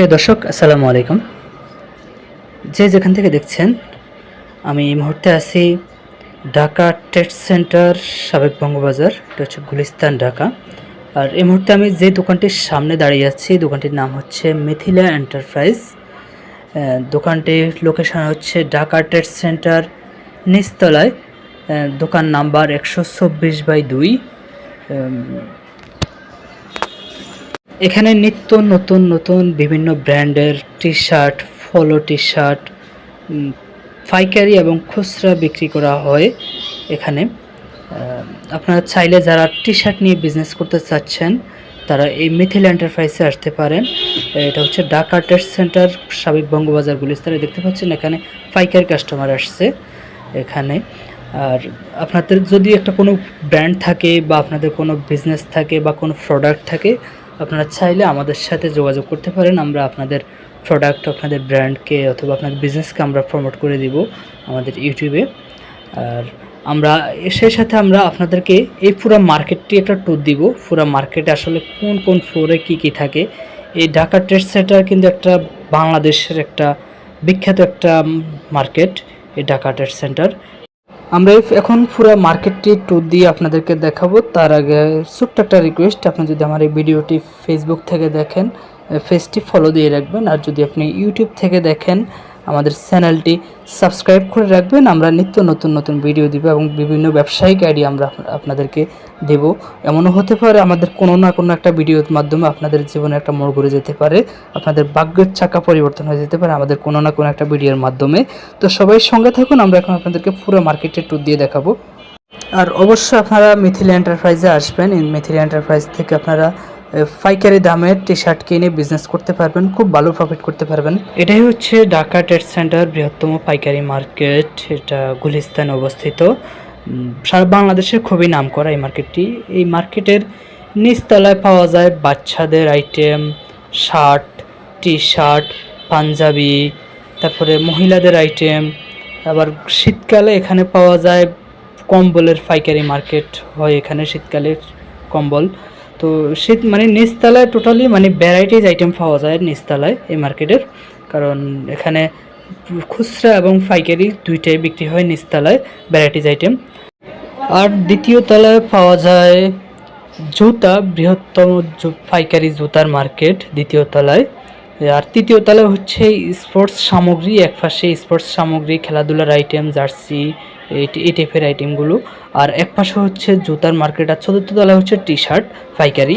প্রিয় দর্শক, আসসালামু আলাইকুম। যে যেখান থেকে দেখছেন, আমি এই মুহূর্তে আছি ঢাকা ট্রেড সেন্টার সাবেক বঙ্গবাজার, এটা হচ্ছে গুলিস্তান, ঢাকা। আর এই মুহূর্তে আমি যে দোকানটির সামনে দাঁড়িয়ে আছি, দোকানটির নাম হচ্ছে মিথিলা এন্টারপ্রাইজ দোকানটির লোকেশন হচ্ছে ঢাকা ট্রেড সেন্টার নিচতলায়। দোকান নাম্বার একশো চব্বিশ বাই দুই। এখানে নিত্য নতুন নতুন বিভিন্ন ব্র্যান্ডের T shirt polo T shirt পাইকারি এবং খুচরা বিক্রি করা হয় এখানে। আপনারা চাইলে যারা টি শার্ট নিয়ে বিজনেস করতে চাচ্ছেন, তারা এই মিথিল এন্টারপ্রাইজে আসতে পারেন। এটা হচ্ছে ঢাকা টেস্ট সেন্টার সাবেক বঙ্গবাজার গুলিস্তানে। দেখতে পাচ্ছেন এখানে পাইকারি কাস্টমার আসছে এখানে। আর আপনাদের যদি একটা কোনো ব্র্যান্ড থাকে বা আপনাদের কোনো বিজনেস থাকে বা কোনো প্রোডাক্ট থাকে আপনারা চাইলে আমাদের সাথে যোগাযোগ করতে পারেন। আমরা আপনাদের প্রোডাক্ট আপনাদের ব্র্যান্ডকে অথবা আপনাদের বিজনেসকে আমরা প্রমোট করে দিব আমাদের ইউটিউবে আর আমরা, সেই সাথে আমরা আপনাদেরকে এই পুরো মার্কেটটি একটা ট্যুর দিব। পুরো মার্কেটে আসলে কোন কোন ফ্লোরে কি কি থাকে? এই ঢাকা ট্রেড সেন্টার কিন্তু একটা বাংলাদেশের একটা বিখ্যাত একটা মার্কেট এই ঢাকা ট্রেড সেন্টার আমরা এখন পুরো মার্কেটটি ট্যুর দিয়ে আপনাদেরকে দেখাবো। তার আগে ছোট্ট একটা রিকোয়েস্ট আপনি যদি আমার এই ভিডিওটি ফেসবুক থেকে দেখেন ফেসটি ফলো দিয়ে রাখবেন। আর যদি আপনি ইউটিউব থেকে দেখেন আমাদের চ্যানেলটি সাবস্ক্রাইব করে রাখবেন। আমরা নিত্য নতুন নতুন ভিডিও দিব এবং বিভিন্ন ব্যবসায়িক আইডিয়া আমরা আপনাদেরকে দেব। এমনও হতে পারে আমাদের কোনো না কোনো একটা ভিডিওর মাধ্যমে আপনাদের জীবনে একটা মোড় ঘুরে যেতে পারে, আপনাদের ভাগ্যের চাকা পরিবর্তন হয়ে যেতে পারে আমাদের কোনো না কোনো একটা ভিডিওর মাধ্যমে। তো সবাই সঙ্গে থাকুন, আমরা এখন আপনাদেরকে পুরো মার্কেটে ট্যুর দিয়ে দেখাবো। আর অবশ্যই আপনারা মিথিলা এন্টারপ্রাইজে আসবেন। মিথিলা এন্টারপ্রাইজ থেকে আপনারা পাইকারি দামে টি শার্ট কিনে বিজনেস করতে পারবেন, খুব ভালো প্রফিট করতে পারবেন। এটাই হচ্ছে ঢাকা ট্রেড সেন্টার বৃহত্তম পাইকারি মার্কেট, এটা গুলিস্তানে অবস্থিত। সারা বাংলাদেশের খুবই নাম করা এই মার্কেটটি। এই মার্কেটের নিচতলায় পাওয়া যায় বাচ্চাদের item shirt T shirt Punjabi, তারপরে মহিলাদের আইটেম আবার শীতকালে এখানে পাওয়া যায় কম্বলের পাইকারি মার্কেট হয় এখানে শীতকালের কম্বল। তো সে মানে নিচতলায় টোটালি মানে ভ্যারাইটিজ আইটেম পাওয়া যায় নিচতলায় এই মার্কেটের কারণ এখানে খুচরা এবং পাইকারি দুইটাই বিক্রি হয় নিচতলায় ভ্যারাইটিজ আইটেম আর দ্বিতীয় তলায় পাওয়া যায় জুতা, বৃহত্তম পাইকারি জুতার মার্কেট দ্বিতীয় তলায়। আর তৃতীয় তলায় হচ্ছে স্পোর্টস সামগ্রী এক পাশে স্পোর্টস সামগ্রী, খেলাধুলার আইটেম জার্সি এই টাইপের আইটেমগুলো আর এক পাশে হচ্ছে জুতার মার্কেট আর চতুর্থ তলায় হচ্ছে টি শার্ট পাইকারি।